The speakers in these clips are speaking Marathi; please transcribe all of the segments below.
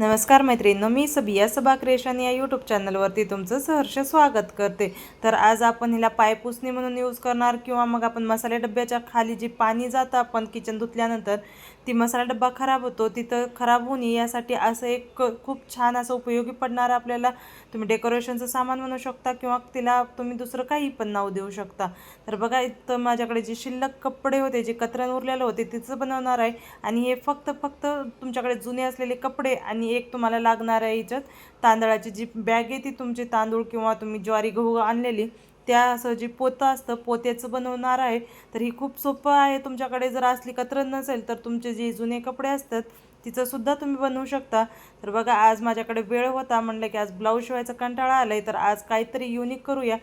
नमस्कार मैत्रिणींनो मी सबिया सबा क्रिएशन या यूट्यूब चॅनलवरती तुमचं सहर्ष स्वागत करते. तर आज आपण हिला पायपुसणी म्हणून यूज करणार किंवा मग आपण मसाले डब्याच्या खाली जी पाणी जातं आपण किचन धुतल्यानंतर ती मसाला डब्बा खराब होतो तिथं खराब होऊ नये यासाठी असं एक खूप छान असं उपयोगी पडणारं आपल्याला तुम्ही डेकोरेशनचं सामान म्हणू शकता किंवा तिला तुम्ही दुसरं काही पण नाव देऊ शकता. तर बघा इथं माझ्याकडे जे शिल्लक कपडे होते जे कतरण उरलेलं होते तिचं बनवणार आहे. आणि हे फक्त फक्त तुमच्याकडे जुने असलेले कपडे आणि एक तुम्हाला लागणार आहे याच्यात तांदळाची जी बॅग आहे ती तुमची तांदूळ किंवा तुम्ही ज्वारी गहू आणलेली त्या असं जे पोतं असतं पोत्याचं बनवणार आहे तर ही खूप सोपं आहे. तुमच्याकडे जर असली कतरण नसेल तर तुमचे जे जुने कपडे असतात तिचंसुद्धा तुम्ही बनवू शकता. तर बघा आज माझ्याकडे वेळ होता म्हणलं की आज ब्लाऊज शिवायचा कंटाळा आला आहे तर आज काहीतरी युनिक करूया.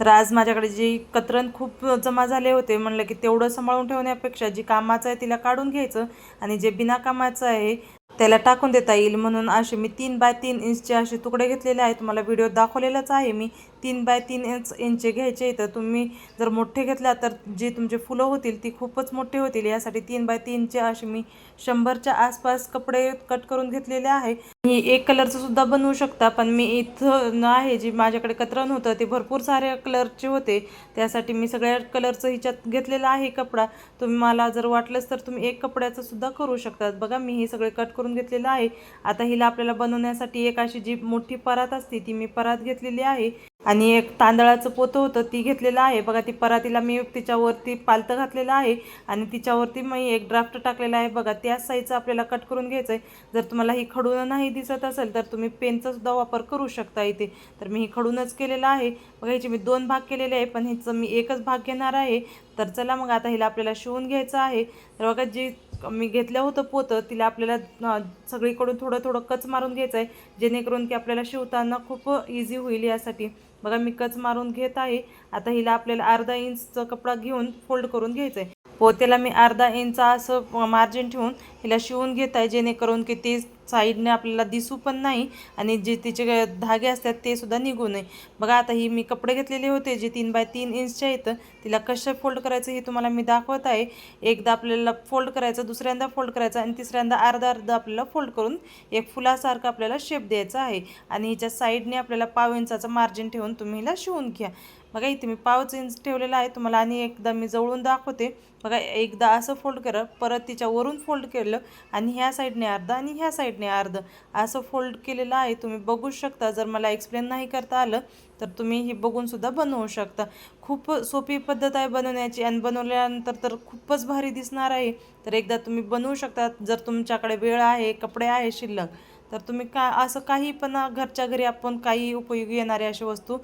तर आज माझ्याकडे जी कतरण खूप जमा झाले होते म्हणलं की तेवढं सांभाळून ठेवण्यापेक्षा जी कामाचं आहे तिला काढून घ्यायचं आणि जे बिना कामाचं आहे त्याला टाकून देता येईल. म्हणून असे मी तीन बाय तीन इंचचे असे तुकडे घेतलेले आहे तुम्हाला व्हिडिओ दाखवलेलाच आहे मी. तीन बाय तीन इंच इंचे घ्यायचे तर तुम्ही जर मोठे घेतला तर जे तुमचे फुलं होतील ती खूपच मोठे होतील. यासाठी तीन बाय तीनचे असे मी शंभरच्या आसपास कपडे कट करून घेतलेले आहे. मी एक कलरचं सुद्धा बनवू शकता पण मी इथं आहे जी माझ्याकडे कतरण होतं ते भरपूर सारे कलरचे होते. त्यासाठी मी सगळ्या कलरचं हिच्यात घेतलेला आहे कपडा. तुम्ही मला जर वाटलंच तर तुम्ही एक कपड्याचं सुद्धा करू शकतात बघा मी हे सगळे कट करून घेतलेलं आहे. आता हिला आपल्याला बनवण्यासाठी एक अशी जी मोठी परात असते ती मी परात घेतलेली आहे. आणि एक तांदळाचं पोतं होतं ती घेतलेलं आहे. बघा ती परातीला मी तिच्यावरती पालतं घातलेलं आहे आणि तिच्यावरती मी एक ड्राफ्ट टाकलेला आहे. बघा त्याच साईजचं आपल्याला कट करून घ्यायचं आहे जर तुम्हाला ही खडून नाही दिसत असेल तर तुम्ही पेनचासुद्धा वापर करू शकता इथे. तर मी ही खडूनच केलेलं आहे. बघा ह्याचे मी दोन भाग केलेले आहे पण ह्याचं मी एकच भाग घेणार आहे. तर चला मग आता हिला आपल्याला शिवून घ्यायचं आहे. तर बघा जी मी घेतलं होतं पोतं तिला आपल्याला सगळीकडून थोडं थोडं कच मारून घ्यायचं आहे जेणेकरून की आपल्याला शिवताना खूप इझी होईल यासाठी. बघा मी कच मारून घेत आहे. आता हिला आपल्याला अर्धा इंचचा कपडा घेऊन फोल्ड करून घ्यायचं आहे पोत्याला मी अर्धा इंच असं मार्जिन ठेवून हिला शिवून घेत आहे जेणेकरून की ती साईडने आपल्याला दिसू पण नाही आणि जे तिचे धागे असतात ते सुद्धा निघू नये. बघा आता ही मी कपडे घेतलेले होते जे तीन बाय तीन इंचच्या आहेत. तिला कशा फोल्ड करायचं हे तुम्हाला मी दाखवत आहे. एकदा आपल्याला फोल्ड करायचं दुसऱ्यांदा फोल्ड करायचं आणि तिसऱ्यांदा अर्धा अर्धा आपल्याला फोल्ड करून एक फुलासारखं आपल्याला शेप द्यायचा आहे. आणि हिच्या साईडने आपल्याला पाव इंचाचं मार्जिन ठेवून तुम्ही हिला शिवून घ्या. बघा इथे मी पावच इंच ठेवलेला आहे. तुम्हाला आणि एकदा मी जवळून दाखवते. बघा एकदा असं फोल्ड करा परत तिच्या वरून फोल्ड केलं आणि ह्या साईडने अर्ध आणि ह्या साईडने अर्ध. असं फोल्ड केलेलं आहे. तुम्ही बघू शकता. जर मला एक्सप्लेन नाही करता आलं तर तुम्ही हे बघूनसुद्धा बनवू शकता. खूप सोपी पद्धत आहे बनवण्याची आणि बनवल्यानंतर तर खूपच भारी दिसणार आहे. तर एकदा तुम्ही बनवू शकता. जर तुमच्याकडे वेळ आहे कपडे आहे शिल्लक तर तुम्ही का असं काही पण घरच्या घरी आपण काही उपयोगी येणारे अशा वस्तू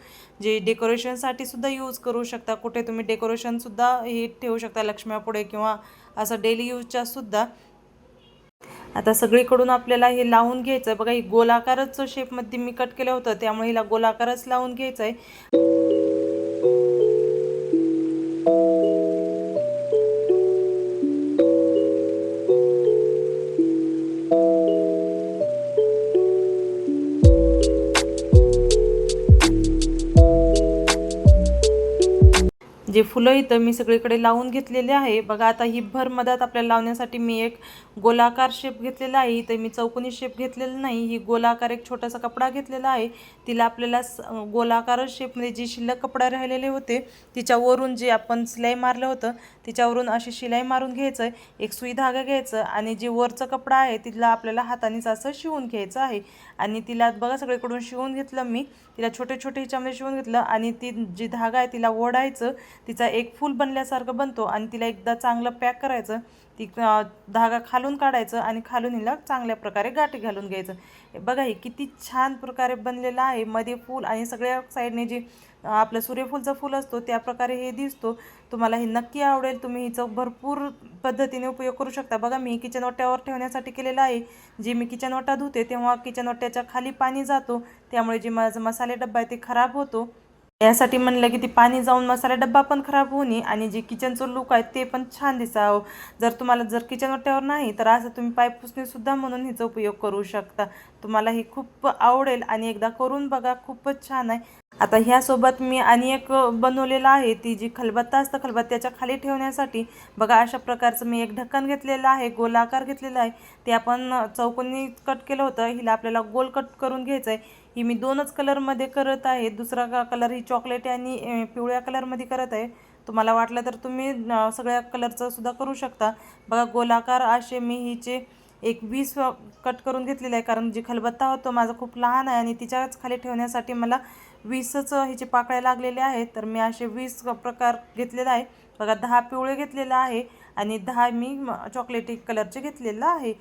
जे डेकोरेशनसाठी सुद्धा यूज करू शकता. कुठे तुम्ही डेकोरेशनसुद्धा हे ठेवू शकता. लक्ष्म्यापुढे किंवा असं डेली यूजच्या सुद्धा. आता सगळीकडून आपल्याला हे लावून घ्यायचं आहे बघा ही गोलाकारच शेपमध्ये मी कट केलं होतं त्यामुळे हिला गोलाकारच लावून घ्यायचं आहे जे फुलं इथं मी सगळीकडे लावून घेतलेले आहे. बघा आता ही भर मधात आपल्याला लावण्यासाठी मी एक गोलाकार शेप घेतलेला आहे. इथे मी चौकोनी शेप घेतलेला नाही. ही गोलाकार एक छोटासा कपडा घेतलेला आहे. तिला आपल्याला स गोलाकार शेपमध्ये जी शिल्लक कपडा राहिलेले होते तिच्यावरून जे आपण सिलाई मारलं होतं तिच्यावरून अशी शिलाई मारून घ्यायचं आहे एक सुई धागा घ्यायचं आणि जे वरचं कपडा आहे तिला आपल्याला हातानेच असं शिवून घ्यायचं आहे. आणि तिला बघा सगळीकडून शिवून घेतलं मी. तिला छोटे छोटे हिच्यामध्ये शिवून घेतलं आणि ती जी धागा आहे तिला ओढायचं. तिचा एक फूल बनल्यासारखं बनतो आणि तिला एकदा चांगलं पॅक करायचं. ती धागा खालून काढायचं आणि खालून हिला चांगल्या प्रकारे गाठी घालून घ्यायचं. बघा हे किती छान प्रकारे बनलेलं आहे. मध्ये फूल आणि सगळ्या साईडने जे आपलं सूर्यफूलचं फूल असतो त्या प्रकारे हे दिसतो. तुम्हाला हे नक्की आवडेल. तुम्ही हिचं भरपूर पद्धतीने उपयोग करू शकता. बघा मी किचन ओट्यावर ठेवण्यासाठी केलेला आहे. जे मी किचन ओटा धुते तेव्हा किचन ओट्याच्या खाली पाणी जातो. त्यामुळे जे माझं मसाले डब्बा आहे ते खराब होतो. यासाठी म्हणलं की ती पाणी जाऊन मसाला डब्बा पण खराब होऊ नये आणि जे किचनचं लुक आहे ते पण छान दिसावं. जर तुम्हाला जर किचन ओट्यावर नाही तर असं तुम्ही पाईप पुसणीसुद्धा म्हणून हिचा उपयोग करू शकता. तुम्हाला ही खूप आवडेल आणि एकदा करून बघा खूपच छान आहे. आता ह्यासोबत मी आणि एक बनवलेलं आहे ती जी खलबत्ता असतं खलबत्त्याच्या खाली ठेवण्यासाठी बघा अशा प्रकारचं मी एक ढक्कन घेतलेलं आहे गोलाकार घेतलेला आहे. ते आपण चौकोनी कट केलं होतं हिला आपल्याला गोल कट करून घ्यायचं आहे ही मी दोनच कलरमध्ये करत आहे दुसरा कलर ही चॉकलेट आणि पिवळ्या कलरमध्ये करत आहे. तुम्हाला वाटलं तर तुम्ही सगळ्या कलरचं सुद्धा करू शकता. बघा गोलाकार असे मी हिचे एक वीस कट करून घेतलेलं आहे. कारण जी खलबत्ता होतो माझा खूप लहान आहे आणि तिच्याच खाली ठेवण्यासाठी मला वीसच ह्याचे पाकळ्या लागलेल्या आहेत. तर मी असे वीस प्रकार घेतलेला आहे. बघा दहा पिवळे घेतलेलं आहे आणि दहा मी म- चॉकलेटी कलरचे घेतलेलं आहे.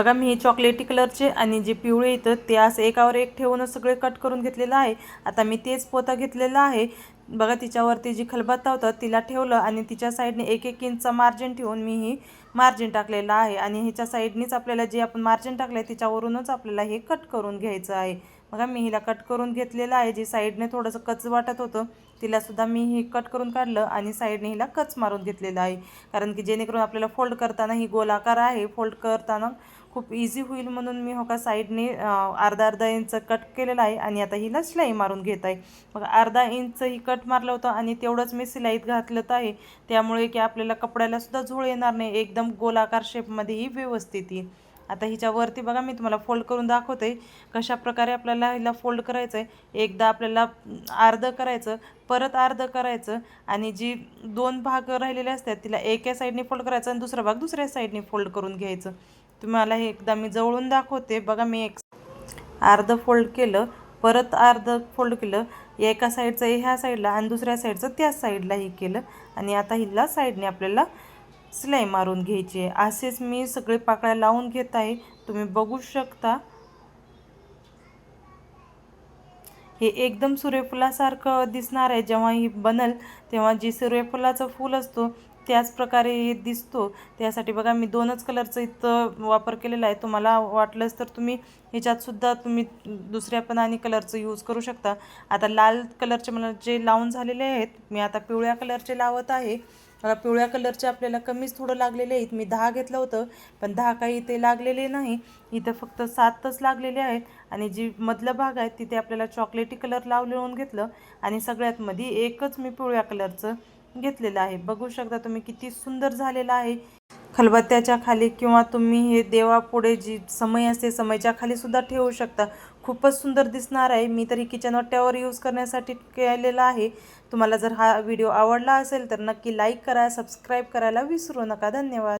बघा मी हे चॉकलेटी कलरचे आणि जे पिवळे येतं ते असं एकावर एक ठेवूनच सगळे कट करून घेतलेलं आहे. आता मी तेच पोता घेतलेला आहे. बघा तिच्यावरती जी खलबत्ता होतं तिला ठेवलं आणि तिच्या साईडने एक एक इंचचा मार्जिन ठेवून मी ही मार्जिन टाकलेलं आहे. आणि ह्याच्या साईडनीच आपल्याला जे आपण मार्जिन टाकलं आहे तिच्यावरूनच आपल्याला हे कट करून घ्यायचं आहे. बघा मी हिला कट करून घेतलेलं आहे. जी साईडने थोडंसं कच वाटत होतं तिलासुद्धा मी हे कट करून काढलं आणि साईडने हिला कच मारून घेतलेलं आहे. कारण की जेणेकरून आपल्याला फोल्ड करताना ही गोलाकार आहे फोल्ड करताना खूप इझी होईल म्हणून मी हो का साईडने अर्धा अर्धा इंच कट केलेला आहे आणि आता हिला शिलाई मारून घेत आहे. मग अर्धा इंच ही कट मारलं होतं आणि तेवढंच मी शिलाईत घातलं आहे. त्यामुळे की आपल्याला कपड्यालासुद्धा झोळ येणार नाही. एकदम गोलाकार शेपमध्ये ही व्यवस्थित येईल आता हिच्यावरती बघा मी तुम्हाला फोल्ड करून दाखवते कशा प्रकारे आपल्याला हिला फोल्ड करायचं आहे एकदा आपल्याला अर्ध करायचं परत अर्ध करायचं आणि जी दोन भाग राहिलेले असतात तिला एका साईडने फोल्ड करायचं आणि दुसरा भाग दुसऱ्या साईडने फोल्ड करून घ्यायचं. तुम्हाला हे एकदा मी जवळून दाखवते. बघा मी एक अर्ध फोल्ड केलं परत अर्ध फोल्ड केलं. एका साईडचं ह्या साईडला आणि दुसऱ्या साईडचं त्याच साईडलाही केलं. आणि आता हिला साईडने आपल्याला सिलाई मारून घ्यायची. आहे असेच मी सगळे पाकळ्या लावून घेत आहे. तुम्ही बघू शकता. हे एकदम सूर्यफुलासारखं दिसणार आहे. जेव्हा ही बनल तेव्हा जी सूर्यफुलाचं फूल असतो त्याच प्रकारे हे दिसतो. त्यासाठी बघा मी दोनच कलरचं इथं वापर केलेला आहे. तुम्हाला वाटलंच तर तुम्ही ह्याच्यातसुद्धा तुम्ही दुसऱ्या पण आणि कलरचं यूज करू शकता. आता लाल कलरचे मला जे लावून झालेले आहेत मी आता पिवळ्या कलरचे लावत आहे. मला पिवळ्या कलरचे आपल्याला कमीच थोडं लागलेले आहेत. मी दहा घेतलं होतं पण दहा काही इथे लागलेले नाही. इथं फक्त सातच लागलेले आहेत आणि जी मधला भाग आहे तिथे आपल्याला चॉकलेटी कलर लावून घेतलं आणि सगळ्यात मध्ये एकच मी पिवळ्या कलरचं घेतलेलं आहे. बघू शकता तुम्ही किती सुंदर झालेलं आहे. खलबत्त्याच्या खाली किंवा तुम्ही हे देवापुढे जी समय असते समयच्या खाली सुद्धा ठेवू शकता. खूपच सुंदर दिसणार आहे. मी तरी किचन वाट्यावर यूज करण्यासाठी केलेलं आहे. तुम्हाला जर हा व्हिडिओ आवडला असेल तर नक्की लाईक करा सबस्क्राईब करायला विसरू नका. धन्यवाद.